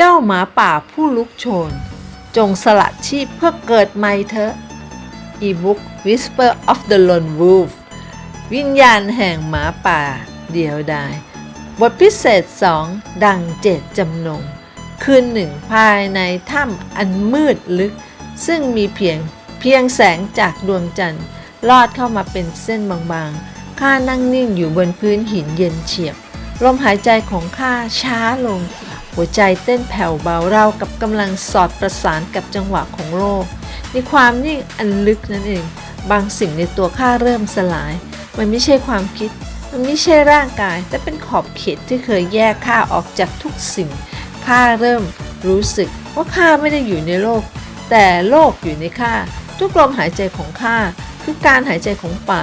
เจ้าหมาป่าผู้ลุกโชน จงสละชีพเพื่อเกิดใหม่เถอะ e-book Whisper of the Lone Wolf วิญญาณแห่งหมาป่าเดียวดายบทพิเศษ 2 ดังเจตจำนง คืนหนึ่งภายในถ้ำอันมืดลึก ซึ่งมีเพียงเพียงแสงจากดวงจันทร์ ลอดเข้ามาเป็นเส้นบางๆ ข้านั่งนิ่งอยู่บนพื้นหินเย็นเฉียบ ลมหายใจของข้าช้าลง หัวใจเต้นแผ่วเบาเรากับกำลังสอดประสานกับจังหวะของโลก ในความนิ่งอันลึกนั่นเอง บางสิ่งในตัวข้าเริ่มสลาย มันไม่ใช่ความคิด มันไม่ใช่ร่างกาย แต่เป็นขอบเขตที่เคยแยกข้าออกจากทุกสิ่ง ข้าเริ่มรู้สึกว่าข้าไม่ได้อยู่ในโลก แต่โลกอยู่ในข้า ทุกลมหายใจของข้าคือการหายใจของป่า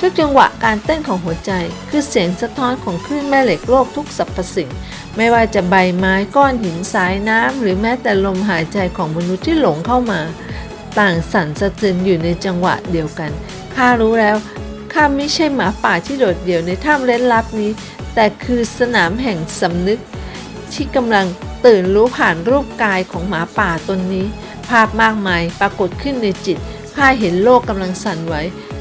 ทุกจังหวะการเต้นของหัวใจ คือเสียงสะท้อนของคลื่นแม่เหล็กโลกทุกสรรพสิ่ง ไม่ว่าจะใบไม้ก้อนหินสายน้ำ หรือแม้แต่ลมหายใจของมนุษย์ที่หลงเข้ามา ต่างสั่นสะเทือนอยู่ในจังหวะเดียวกันข้ารู้แล้วข้าไม่ใช่หมาป่าที่โดดเดี่ยวในถ้ำเร้นลับนี้ แต่คือสนามแห่งสำนึก ที่กำลังตื่นรู้ผ่านรูปกายของหมาป่าตนนี้ ภาพมากมายปรากฏขึ้นในจิตข้าเห็นโลกกำลังสั่นไหว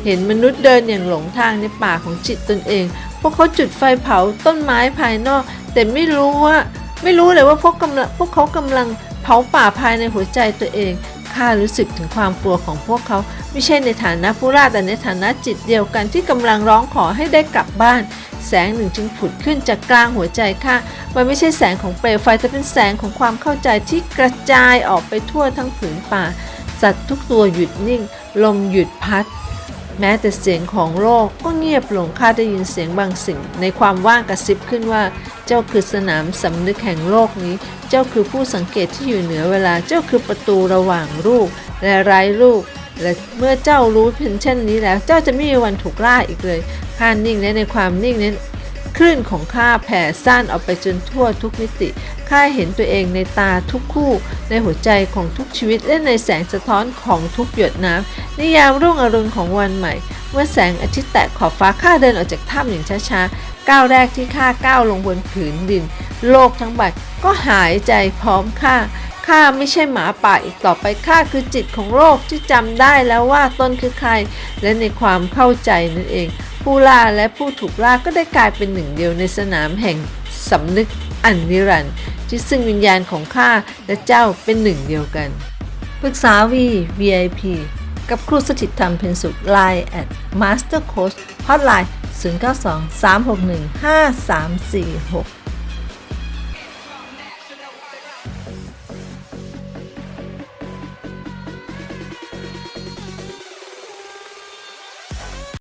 เห็นมนุษย์เดินอย่างหลงทางในป่าของจิตตนเอง พวกเขาจุดไฟเผาต้นไม้ภายนอก แต่ไม่รู้ว่าไม่รู้เลยว่าพวกกำลังพวกเขากำลังเผาป่าภายในหัวใจตัวเองข้ารู้สึกถึงความกลัวของพวกเขา ไม่ใช่ในฐานะผู้ล่าแต่ในฐานะจิตเดียวกันที่กำลังร้องขอให้ได้กลับบ้าน แสงหนึ่งจึงผุดขึ้นจากกลางหัวใจข้ามันไม่ใช่แสงของเปลวไฟแต่เป็นแสงของความเข้าใจที่กระจายออกไปทั่วทั้งผืนป่า สัตว์ทุกตัวหยุดนิ่ง ลมหยุดพัด แม้แต่เสียงของโลกก็เงียบลงข้าได้ยินเสียงบางสิ่ง ในความว่างกระซิบขึ้นว่า เจ้าคือสนามสำนึกแห่งโลกนี้ เจ้าคือผู้สังเกตที่อยู่เหนือเวลา เจ้าคือประตูระหว่างลูกและไร้ลูก และเมื่อเจ้ารู้เพียงเช่นนี้แล้ว เจ้าจะไม่มีวันถูกล่าอีกเลยข้านิ่งและในความนิ่งนั้น คลื่นของข้าแผ่ซ่านออกไปจนทั่วทุกมิติข้าเห็นตัวเองในตาทุกคู่ ในหัวใจของทุกชีวิตและในแสงสะท้อนของทุกหยดน้ำในยามรุ่งอรุณของวันใหม่ เมื่อแสงอาทิตย์แตะขอบฟ้าข้าเดินออกจากถ้ำอย่างช้าๆก้าวแรกที่ข้าก้าวลงบนผืนดิน โลกทั้งใบก็หายใจพร้อมข้าข้าไม่ใช่หมาป่าอีกต่อไปข้าคือจิตของโลกที่จำได้แล้วว่าตนคือใคร และในความเข้าใจนั่นเอง ผู้ล่าและผู้ถูกล่าก็ได้กลายเป็นหนึ่งเดียวในสนามแห่งสำนึกอันนิรันดร์ที่ซึ่งวิญญาณของข้าและเจ้าเป็นหนึ่งเดียวกันปรึกษาวี VIP กับครูสถิตธรรมเพ็ญสุข Line at Master Coach Hotline 092 361 5346